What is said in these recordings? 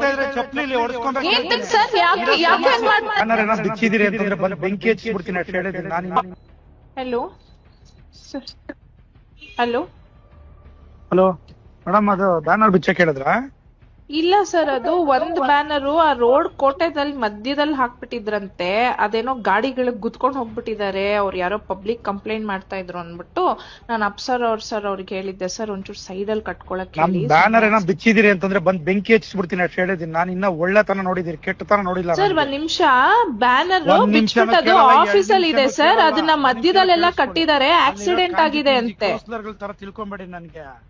ಹೊಡಿತಾ ಇದ್ರೆ ಚಪ್ಪಲಿ ಏನೋ ಬಿಚ್ಚಿದಿರಿ ಅಂತಂದ್ರೆ ಬಂದು ಬೆಂಕಿ ಹಚ್ಚಿಬಿಡ್ತೀನಿ ಅಷ್ಟು ಹೇಳಿದ್ರೆ ನಾನು ಹಲೋ ಹಲೋ ಹಲೋ ಮೇಡಮ್ ಅದು ಬ್ಯಾನರ್ ಬಿಚ್ಚಕ್ ಹೇಳಿದ್ರಾ? ಇಲ್ಲ ಸರ್ ಅದು ಒಂದ್ ಬ್ಯಾನರ್ ಆ ರೋಡ್ ಕೋಟೆದಲ್ಲಿ ಮಧ್ಯದಲ್ಲಿ ಹಾಕ್ಬಿಟ್ಟಿದ್ರಂತೆ. ಅದೇನೋ ಗಾಡಿಗಳಿಗೆ ಗುದ್ಕೊಂಡ್ ಹೋಗ್ಬಿಟ್ಟಿದ್ದಾರೆ. ಅವ್ರು ಯಾರೋ ಪಬ್ಲಿಕ್ ಕಂಪ್ಲೇಂಟ್ ಮಾಡ್ತಾ ಇದ್ರು ಅಂದ್ಬಿಟ್ಟು ನಾನು ಅಪ್ಸರ್ ಅವ್ರ ಸರ್ ಅವ್ರಿಗೆ ಹೇಳಿದ್ದೆ. ಸರ್ ಒಂಚೂರು ಸೈಡ್ ಅಲ್ಲಿ ಕಟ್ಕೊಳಕ್ ನಮ್ ಹೇಳಿ. ಬ್ಯಾನರ್ ಏನೋ ಬಿಚ್ಚಿದಿರಿ ಅಂತಂದ್ರೆ ಬಂದ್ ಬೆಂಕಿ ಹಚ್ಚಿಸ್ಬಿಡ್ತೀನಿ ಅಷ್ಟು ಹೇಳಿದೀನಿ ನಾನು ಇನ್ನ ಒಳ್ಳೆತನ ನೋಡಿದಿರಿ ಕೆಟ್ಟತನ ನೋಡಿಲ್ಲ ಸರ್. ಒಂದ್ ನಿಮಿಷ. ಬ್ಯಾನರ್ ಒಂದ್ ಕೇಳಲ್ಲ, ಎರಡ್ ಆಫೀಸ್ ಅಲ್ಲಿ ಇದೆ ಸರ್ ಕೇಳಲ್ಲ. ಅದನ್ನ ಮಧ್ಯದಲ್ಲೆಲ್ಲ ಕಟ್ಟಿದ್ದಾರೆ. ಆಕ್ಸಿಡೆಂಟ್ ಆಗಿದೆ ಅಂತೆ. ತರ ತಿಳ್ಕೊಂಬೇಡಿ ನನ್ಗೆ.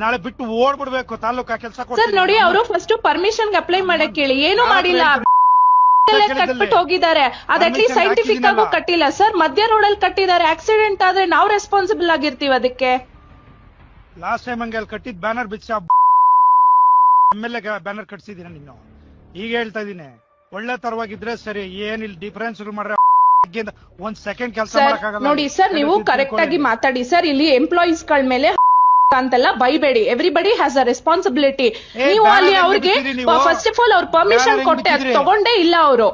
ನಾಳೆ ಬಿಟ್ಟು ಓಡ್ಬಿಡ್ಬೇಕು ತಾಲೂಕಾ ಕೆಲಸ ಸರ್ ನೋಡಿ ಅವರು ಫಸ್ಟ್ ಪರ್ಮಿಷನ್ ಅಪ್ಲೈ ಮಾಡಕ್ ಕೇಳಿ. ಏನು ಮಾಡಿಲ್ಲ. ಕಟ್ಬಿಟ್ಟು ಹೋಗಿದ್ದಾರೆ. ಅದ್ ಅಟ್ಲೀಸ್ಟ್ ಸೈಂಟಿಫಿಕ್ ಆಗು ಕಟ್ಟಿಲ್ಲ. ಸರ್ ಮಧ್ಯ ರೋಡ್ ಅಲ್ಲಿ ಕಟ್ಟಿದ್ದಾರೆ. ಆಕ್ಸಿಡೆಂಟ್ ಆದ್ರೆ ನಾವು ರೆಸ್ಪಾನ್ಸಿಬಲ್ ಆಗಿರ್ತೀವಿ ಅದಕ್ಕೆ. ಲಾಸ್ಟ್ ಟೈಮ್ ಹಂಗೆ ಅಲ್ಲಿ ಕಟ್ಟಿದ್ ಬ್ಯಾನರ್ ಬಿಚ್ಚ. ಎಂ ಎಲ್ ಎ ಬ್ಯಾನರ್ ಕಟ್ಸಿದೀನಿ ನೀನು ಈಗ ಹೇಳ್ತಾ ಇದೀನಿ. ಒಳ್ಳೆ ತರವಾಗಿದ್ರೆ ಸರಿ ಏನಿಲ್ಲ ಡಿಫರೆನ್ಸ್ ಮಾಡ್ರೆ ಒಂದ್ ಸೆಕೆಂಡ್ ಕೆಲಸ ನೋಡಿ ಸರ್ ನೀವು ಕರೆಕ್ಟ್ ಆಗಿ ಮಾತಾಡಿ. ಸರ್ ಇಲ್ಲಿ ಎಂಪ್ಲಾಯೀಸ್ಗಳ ಮೇಲೆ ಅಂತೆಲ್ಲ ಬೈಬೇಡಿ. ಎವ್ರಿಬಡಿ ಹ್ಯಾಸ್ ಅ ರೆಸ್ಪಾನ್ಸಿಬಿಲಿಟಿ ನೀವು ಅಲ್ಲಿ ಅವ್ರಿಗೆ ಫಸ್ಟ್ ಆಫ್ ಆಲ್ ಅವ್ರ ಪರ್ಮಿಷನ್ ಕೊಟ್ಟೆ ಅದ್ ತಗೊಂಡೇ ಇಲ್ಲ ಅವರು.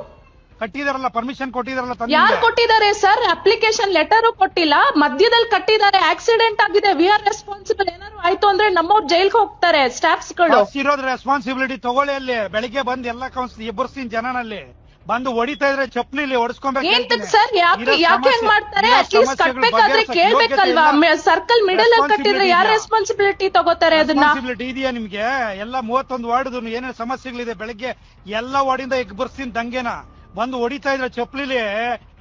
ಕಟ್ಟಿದಾರಲ್ಲ ಪರ್ಮಿಷನ್ ಕೊಟ್ಟಿದಾರಲ್ಲ ಯಾರು ಕೊಟ್ಟಿದ್ದಾರೆ ಸರ್? ಅಪ್ಲಿಕೇಶನ್ ಲೆಟರ್ ಕೊಟ್ಟಿಲ್ಲ. ಮಧ್ಯದಲ್ಲಿ ಕಟ್ಟಿದ್ದಾರೆ. ಆಕ್ಸಿಡೆಂಟ್ ಆಗಿದೆ. ವಿ ಆರ್ ರೆಸ್ಪಾನ್ಸಿಬಲ್ ಏನಾದ್ರು ಆಯ್ತು ಅಂದ್ರೆ ನಮ್ಮವ್ರು ಜೈಲ್ಗೆ ಹೋಗ್ತಾರೆ ಸ್ಟಾಫ್ಸ್ಗಳು ಇರೋದ್ರ ರೆಸ್ಪಾನ್ಸಿಬಿಲಿಟಿ ತಗೊಳ್ಳಿ ಅಲ್ಲಿ. ಬೆಳಿಗ್ಗೆ ಬಂದ್ ಎಲ್ಲ ಕೌನ್ಸಿಲ್ ಎಬ್ಬರ್ಸ್ತೀನಿ ಜನನಲ್ಲಿ. ಬಂದು ಹೊಡಿತಾ ಇದ್ರೆ ಚಪ್ಪಲಿಲಿ ಹೊಡಿಸ್ಕೊಬೇಕು ಸರ್ ಯಾಕೆ ಯಾಕೆ ಹೆಂಗ್ ಮಾಡ್ತಾರೆ? ಅಟ್ಲೀಸ್ಟ್ ಕಟ್ಬೇಕಾದ್ರೆ ಕೇಳ್ಬೇಕಲ್ವಾ? ಸರ್ಕಲ್ ಮಿಡಲ್ ಅಲ್ಲಿ ಕಟ್ಟಿದ್ರೆ ಯಾರು ರೆಸ್ಪಾನ್ಸಿಬಿಲಿಟಿ ತಗೋತಾರೆ ಅದನ್ನ? ರೆಸ್ಪಾನ್ಸಿಬಿಲಿಟಿ ಇದೆಯಾ ನಿಮ್ಗೆ? ಎಲ್ಲ ಮೂವತ್ತೊಂದು ವಾರ್ಡ್ ಏನೇನು ಸಮಸ್ಯೆಗಳಿದೆ ಬೆಳಗ್ಗೆ? ಎಲ್ಲ ವಾರ್ಡಿಂದ ಎಗ್ ಬರ್ಸ್ತೀನಿ ದಂಗೆನ. ಬಂದು ಹೊಡಿತಾ ಇದ್ರೆ ಚಪ್ಪಲಿಲಿ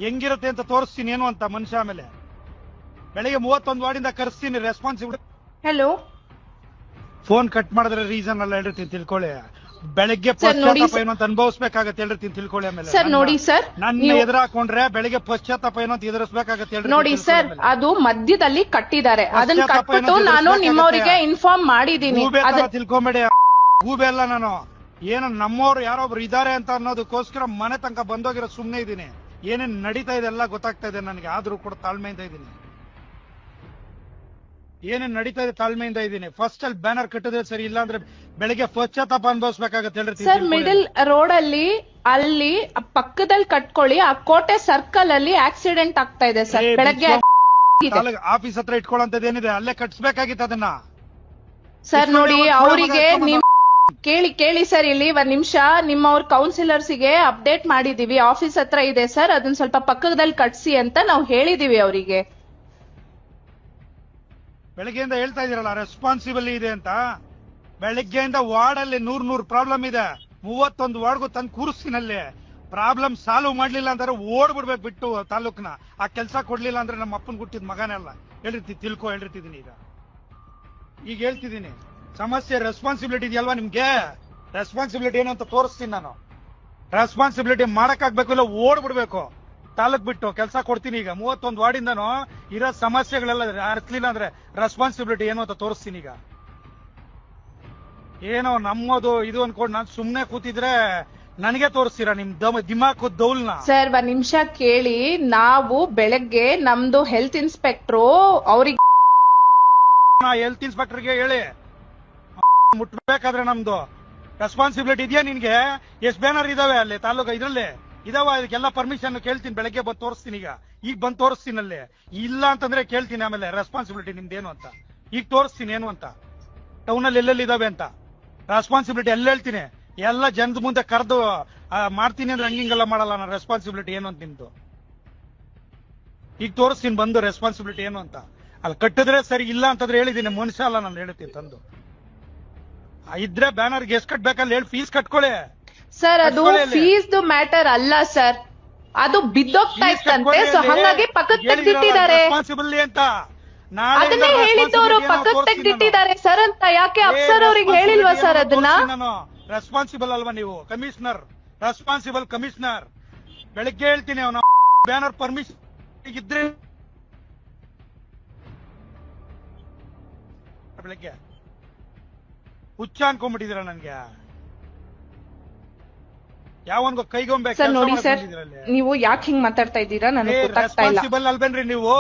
ಹೆಂಗಿರುತ್ತೆ ಅಂತ ತೋರಿಸ್ತೀನಿ ಏನು ಅಂತ ಮನುಷ್ಯ ಆಮೇಲೆ. ಬೆಳಿಗ್ಗೆ ಮೂವತ್ತೊಂದು ವಾರ್ಡಿಂದ ಕರೆಸ್ತೀನಿ ರೆಸ್ಪಾನ್ಸಿಬಿಲಿಟಿ ಹಲೋ ಫೋನ್ ಕಟ್ ಮಾಡಿದ್ರೆ ರೀಸನ್ ಎಲ್ಲ ಹೇಳಿರ್ತೀನಿ ತಿಳ್ಕೊಳ್ಳಿ. ಬೆಳಗ್ಗೆ ಪಶ್ಚಾತ್ತಾಪ ಏನೋ ಅಂತ ಅನುಭವಿಸ್ಬೇಕಾಗತ್ತೆ ಹೇಳ್ರಿ ತಿಳ್ಕೊಳ್ಳಿ ಆಮೇಲೆ. ಸರ್ ನೋಡಿ ಸರ್ ನನ್ನ ಎದುರು ಹಾಕೊಂಡ್ರೆ ಬೆಳಿಗ್ಗೆ ಪಶ್ಚಾತ್ತಾಪ ಏನೋ ಅಂತ ಎದುರಿಸ್ಬೇಕಾಗತ್ತೆ ಹೇಳ್ರಿ ನೋಡಿ ಸರ್ ಅದು ಮಧ್ಯದಲ್ಲಿ ಕಟ್ಟಿದ್ದಾರೆ. ಅದನ್ನ ಕಟ್ಬಿಟ್ಟು ನಾನು ನಿಮ್ಮವರಿಗೆ ಇನ್ಫಾರ್ಮ್ ಮಾಡಿದೀನಿ. ತಿಳ್ಕೊಂಬೇಡಿ. ಗೂಬೆ ಅಲ್ಲ ನಾನು. ಏನು ನಮ್ಮವ್ರು ಯಾರೊಬ್ರು ಇದಾರೆ ಅಂತ ಅನ್ನೋದಕ್ಕೋಸ್ಕರ ಮನೆ ತನಕ ಬಂದೋಗಿರೋ ಸುಮ್ನೆ ಇದೀನಿ. ಏನೇನ್ ನಡೀತಾ ಇದೆ ಎಲ್ಲ ಗೊತ್ತಾಗ್ತಾ ಇದೆ ನನಗೆ. ಆದ್ರೂ ಕೂಡ ತಾಳ್ಮೆಯಿಂದ ಇದ್ದೀನಿ ಏನೇನ್ ನಡೀತಾ ಇದೆ ತಾಳ್ಮೆಯಿಂದ ಇದ್ದೀನಿ. ಫಸ್ಟ್ ಅಲ್ಲಿ ಬ್ಯಾನರ್ ಕಟ್ಟಿದ್ರೆ ಸರಿ ಇಲ್ಲ ಅಂದ್ರೆ ಬೆಳಿಗ್ಗೆ ಪಶ್ಚಾತ್ತಾಪ ಅನುಭವಿಸ್ಬೇಕಾಗತ್ತೆ ಹೇಳ್ರಿ ಸರ್ ಮಿಡಲ್ ರೋಡ್ ಅಲ್ಲಿ ಅಲ್ಲಿ ಪಕ್ಕದಲ್ಲಿ ಕಟ್ಕೊಳ್ಳಿ ಆ ಕೋಟೆ ಸರ್ಕಲ್ ಅಲ್ಲಿ ಆಕ್ಸಿಡೆಂಟ್ ಆಗ್ತಾ ಇದೆ ಸರ್ ಬೆಳಗ್ಗೆ ಆಫೀಸ್ ಹತ್ರ ಇಟ್ಕೊಳ್ಳೋದ್ ಏನಿದೆ? ಅಲ್ಲೇ ಕಟ್ಸ್ಬೇಕಾಗಿತ್ತು ಅದನ್ನ. ಸರ್ ನೋಡಿ ಅವರಿಗೆ ನಿಮ್ ಕೇಳಿ ಕೇಳಿ ಸರ್ ಇಲ್ಲಿ ಒಂದ್ ನಿಮಿಷ. ನಿಮ್ಮವ್ರ ಕೌನ್ಸಿಲರ್ಸ್ಗೆ ಅಪ್ಡೇಟ್ ಮಾಡಿದೀವಿ. ಆಫೀಸ್ ಹತ್ರ ಇದೆ ಸರ್ ಅದನ್ನ ಸ್ವಲ್ಪ ಪಕ್ಕದಲ್ಲಿ ಕಟ್ಸಿ ಅಂತ ನಾವು ಹೇಳಿದೀವಿ ಅವರಿಗೆ. ಬೆಳಗ್ಗೆಯಿಂದ ಹೇಳ್ತಾ ಇದೀರಲ್ಲ ರೆಸ್ಪಾನ್ಸಿಬಲ್ ಇದೆ ಅಂತ. ಬೆಳಗ್ಗೆಯಿಂದ ವಾರ್ಡ್ ಅಲ್ಲಿ ನೂರ್ ನೂರ್ ಪ್ರಾಬ್ಲಮ್ ಇದೆ. ಮೂವತ್ತೊಂದು ವಾರ್ಡ್ಗೂ ತಂದು ಕೂರಿಸ್ತೀನಲ್ಲಿ. ಪ್ರಾಬ್ಲಮ್ ಸಾಲ್ವ್ ಮಾಡ್ಲಿಲ್ಲ ಅಂದ್ರೆ ಓಡ್ಬಿಡ್ಬೇಕು ಬಿಟ್ಟು ತಾಲೂಕ್ನ. ಆ ಕೆಲಸ ಕೊಡ್ಲಿಲ್ಲ ಅಂದ್ರೆ ನಮ್ಮ ಅಪ್ಪನ ಹುಟ್ಟಿದ ಮಗನೆಲ್ಲ ಹೇಳಿರ್ತಿ ತಿಳ್ಕೊ, ಹೇಳಿರ್ತಿದ್ದೀನಿ ಈಗ. ಈಗ ಹೇಳ್ತಿದ್ದೀನಿ. ಸಮಸ್ಯೆ ರೆಸ್ಪಾನ್ಸಿಬಿಲಿಟಿ ಇದೆಯಲ್ವಾ ನಿಮ್ಗೆ? ರೆಸ್ಪಾನ್ಸಿಬಿಲಿಟಿ ಏನು ಅಂತ ತೋರಿಸ್ತೀನಿ ನಾನು. ರೆಸ್ಪಾನ್ಸಿಬಿಲಿಟಿ ಮಾಡಕ್ಕಾಗ್ಬೇಕು ಇಲ್ಲ, ಓಡ್ಬಿಡ್ಬೇಕು. ತಾಲೂಕ್ ಬಿಟ್ಟು ಕೆಲಸ ಕೊಡ್ತೀನಿ ಈಗ. ಮೂವತ್ತೊಂದು ವಾರ್ಡಿಂದನು ಇರೋ ಸಮಸ್ಯೆಗಳೆಲ್ಲ ಅರ್ಥಲಿಲ್ಲ ಅಂದ್ರೆ ರೆಸ್ಪಾನ್ಸಿಬಿಲಿಟಿ ಏನು ಅಂತ ತೋರಿಸ್ತೀನಿ ಈಗ. ಏನೋ ನಮ್ಮದು ಇದು ಅನ್ಕೊಂಡು ನಾನು ಸುಮ್ನೆ ಕೂತಿದ್ರೆ ನನಗೆ ತೋರಿಸ್ತೀರಾ ನಿಮ್ ದಮ ದಿಮಾಕು ದೌಲ್ನ? ಸರ್ ಒಂದ್ ನಿಮಿಷ ಕೇಳಿ. ನಾವು ಬೆಳಗ್ಗೆ ನಮ್ದು ಹೆಲ್ತ್ ಇನ್ಸ್ಪೆಕ್ಟ್ರು ಅವ್ರಿಗೆ ಹೆಲ್ತ್ ಇನ್ಸ್ಪೆಕ್ಟರ್ಗೆ ಹೇಳಿ. ಮುಟ್ಬೇಕಾದ್ರೆ ನಮ್ದು. ರೆಸ್ಪಾನ್ಸಿಬಿಲಿಟಿ ಇದೆಯಾ ನಿನ್ಗೆ? ಎಷ್ಟ್ ಬ್ಯಾನರ್ ಇದಾವೆ ಅಲ್ಲಿ ತಾಲೂಕ ಇದ್ರಲ್ಲಿ? ಇದಾವ, ಇದಕ್ಕೆಲ್ಲ ಪರ್ಮಿಷನ್ ಕೇಳ್ತೀನಿ, ಬೆಳಗ್ಗೆ ಬಂದು ತೋರಿಸ್ತೀನಿ ಈಗ. ಈಗ ಬಂದು ತೋರಿಸ್ತೀನಿ ಅಲ್ಲೇ. ಇಲ್ಲ ಅಂತಂದ್ರೆ ಕೇಳ್ತೀನಿ ಆಮೇಲೆ ರೆಸ್ಪಾನ್ಸಿಬಿಲಿಟಿ ನಿಮ್ದೇನು ಅಂತ. ಈಗ ತೋರಿಸ್ತೀನಿ ಏನು ಅಂತ. ಟೌನ್ ಅಲ್ಲಿ ಎಲ್ಲೆಲ್ಲಿ ಇದಾವೆ ಅಂತ. ರೆಸ್ಪಾನ್ಸಿಬಿಲಿಟಿ ಎಲ್ಲ ಹೇಳ್ತೀನಿ. ಎಲ್ಲ ಜನದ ಮುಂದೆ ಕರೆದು ಮಾಡ್ತೀನಿ ಅಂದ್ರೆ ಹಂಗಿಂಗೆಲ್ಲ ಮಾಡಲ್ಲ ನಾನು. ರೆಸ್ಪಾನ್ಸಿಬಿಲಿಟಿ ಏನು ಅಂತ ನಿಮ್ದು? ಈಗ ತೋರಿಸ್ತೀನಿ ಬಂದು ರೆಸ್ಪಾನ್ಸಿಬಿಲಿಟಿ ಏನು ಅಂತ. ಅಲ್ಲಿ ಕಟ್ಟಿದ್ರೆ ಸರಿ, ಇಲ್ಲ ಅಂತಂದ್ರೆ ಹೇಳಿದ್ದೀನಿ. ಮನುಷ್ಯ ಅಲ್ಲ, ನಾನು ಹೇಳ್ತೀನಿ ತಂದು. ಇದ್ರೆ ಬ್ಯಾನರ್ಗೆ ಎಷ್ಟು ಕಟ್ಬೇಕಲ್ಲ ಹೇಳಿ ಫೀಸ್ ಕಟ್ಕೊಳ್ಳಿ. ಸರ್ ಅದು ಫೀಸ್ದು ಮ್ಯಾಟರ್ ಅಲ್ಲ ಸರ್ ಅದು ಬಿದ್ದೋಗ್ತಾ ಇತ್ತಂತೆ ಸೊ ಹಂಗಾಗಿ ಪಕ್ಕಕ್ಕೆ ತೆಗ್ದಿಟ್ಟಿದ್ದಾರೆ. ಅದನ್ನೇ ಹೇಳಿದ್ದವರು ಪಕ್ಕಕ್ಕೆ ತೆಗ್ದಿಟ್ಟಿದ್ದಾರೆ ಸರ್ ಅಂತ ಯಾಕೆ ಅಫ್ಸರ್ ಅವ್ರಿಗೆ ಹೇಳಿಲ್ವಾ ಸರ್ ಅದನ್ನ? ರೆಸ್ಪಾನ್ಸಿಬಲ್ ಅಲ್ವಾ ನೀವು? ಕಮಿಷನರ್ ರೆಸ್ಪಾನ್ಸಿಬಲ್ ಕಮಿಷನರ್ ಬೆಳಿಗ್ಗೆ ಹೇಳ್ತೀನಿ ಅವನ ಬ್ಯಾನರ್ ಪರ್ಮಿಷನ್ ಇದ್ರೆ ಬೆಳಿಗ್ಗೆ. ಹುಚ್ಚ ಅನ್ಕೊಂಡ್ಬಿಟ್ಟಿದ್ರ ನನ್ಗೆ? ಯಾವನ್ಗೋ ಕೈಗೊಂಬೆ ಸರ್ ನೋಡಿ ಸರ್ ನೀವು ಯಾಕೆ ಹಿಂಗ್ ಮಾತಾಡ್ತಾ ಇದ್ದೀರಾ? ನನಗೆ ಗೊತ್ತಾಗ್ತಾ ಇಲ್ಲ. ಅಲ್ಬೇನ್ರಿ ನೀವು?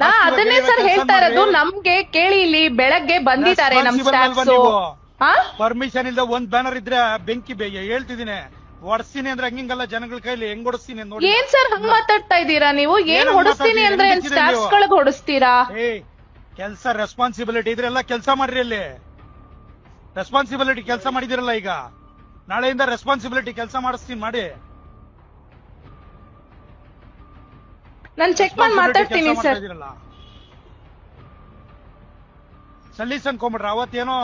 ನಾ ಅದನ್ನೇ ಸರ್ ಹೇಳ್ತಾ ಇರೋದು. ನಮ್ಗೆ ಕೇಳಿ ಇಲ್ಲಿ ಬೆಳಗ್ಗೆ ಬಂದಿದ್ದಾರೆ ನಮ್ ಸ್ಟಾಫ್ ಸ್ಟಾಫ್ಸ್ ಪರ್ಮಿಷನ್ ಇಲ್ಲದ ಒಂದ್ ಬ್ಯಾನರ್ ಇದ್ರೆ ಬೆಂಕಿ ಬೇಗ ಹೇಳ್ತಿದ್ದೀನಿ. ಒಡ್ಸ್ತೀನಿ ಅಂದ್ರೆ ಹಂಗಿಂಗಲ್ಲ ಜನಗಳ ಕೈಲಿ. ಹೆಂಗ್ ಹೊಡಿಸ್ತೀನಿ ನೋಡಿ. ಏನ್ ಸರ್ ಹಂಗ್ ಮಾತಾಡ್ತಾ ಇದ್ದೀರಾ ನೀವು? ಏನ್ ಹೊಡಿಸ್ತೀನಿ ಅಂದ್ರೆ ಸ್ಟಾಫ್ಸ್ ಗಳಿಗೆ ಹೊಡಿಸ್ತೀರಾ ಕೆಲ್ಸ ರೆಸ್ಪಾನ್ಸಿಬಿಲಿಟಿ ಇದ್ರೆ ಎಲ್ಲ ಕೆಲಸ ಮಾಡ್ರಿ ಅಲ್ಲಿ. ರೆಸ್ಪಾನ್ಸಿಬಿಲಿಟಿ ಕೆಲಸ ಮಾಡಿದಿರಲ್ಲ ಈಗ. ನಾಳೆಯಿಂದ ರೆಸ್ಪಾನ್ಸಿಬಿಲಿಟಿ ಕೆಲಸ ಮಾಡಿಸ್ತೀನಿ ಮಾಡಿ. ನಾನು ಚೆಕ್ ಮಾಡಿ ಮಾತಾಡ್ತೀನಿ ಸರ್. ಸಲೀಸ್ ಅನ್ಕೊಂಬಿಟ್ರ ಅವತ್ತೇನೋ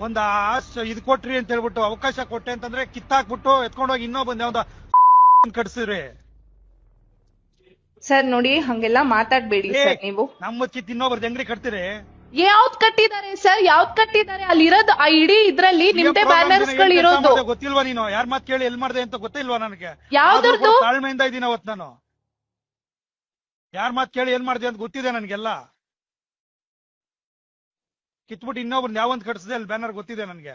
ಒಂದ್ ಆಸ್ ಇದ್ ಕೊಟ್ರಿ ಅಂತ ಹೇಳ್ಬಿಟ್ಟು ಅವಕಾಶ ಕೊಟ್ಟೆ ಅಂತಂದ್ರೆ ಕಿತ್ತಾಕ್ಬಿಟ್ಟು ಎತ್ಕೊಂಡೋಗಿ ಇನ್ನೊಬ್ಬಂದ್ ಯಾವ್ದ ಕಟ್ಸಿದ್ರಿ. ಸರ್ ನೋಡಿ ಹಂಗೆಲ್ಲ ಮಾತಾಡ್ಬೇಡಿ ಸರ್ ನೀವು. ನಮ್ಮ ಕಿತ್ ಇನ್ನೊಬ್ರದ್ದು ಹೆಂಗ್ರಿ ಕಟ್ತೀರಿ? ಯಾವ್ದ್ ಕಟ್ಟಿದ್ದಾರೆ ಸರ್ ಯಾವ್ದ್ ಕಟ್ಟಿದ್ದಾರೆ? ಅಲ್ಲಿ ಇರೋದು ಆ ಇಡೀ ಇದ್ರಲ್ಲಿ ನಿಮ್ದೇ ಬ್ಯಾನರ್ಸ್ಗಳು ಇರೋದು ಗೊತ್ತಿಲ್ವಾ ನೀನು? ಯಾರ್ ಮಾತ್ ಕೇಳಿ ಎಲ್ ಮಾಡ್ದೆ ಅಂತ ಗೊತ್ತಿಲ್ವಾ ನನಗೆ? ಯಾವ್ದ್ರದ್ದು? ಆದ್ರೂ ತಾಳ್ಮೆಯಿಂದ ಇದೀನಿ ಅವತ್ ನಾನು. ಯಾರ್ ಮಾತ್ ಕೇಳಿ ಏನ್ ಮಾಡ್ದೆ ಅಂತ ಗೊತ್ತಿದೆ ನನ್ಗೆಲ್ಲ. ಕಿತ್ಬಿಟ್ಟು ಇನ್ನೊಬ್ರು ಯಾವಂದ್ ಕಟ್ಸಿದೆ ಅಲ್ಲಿ ಬ್ಯಾನರ್ ಗೊತ್ತಿದೆ ನನ್ಗೆ.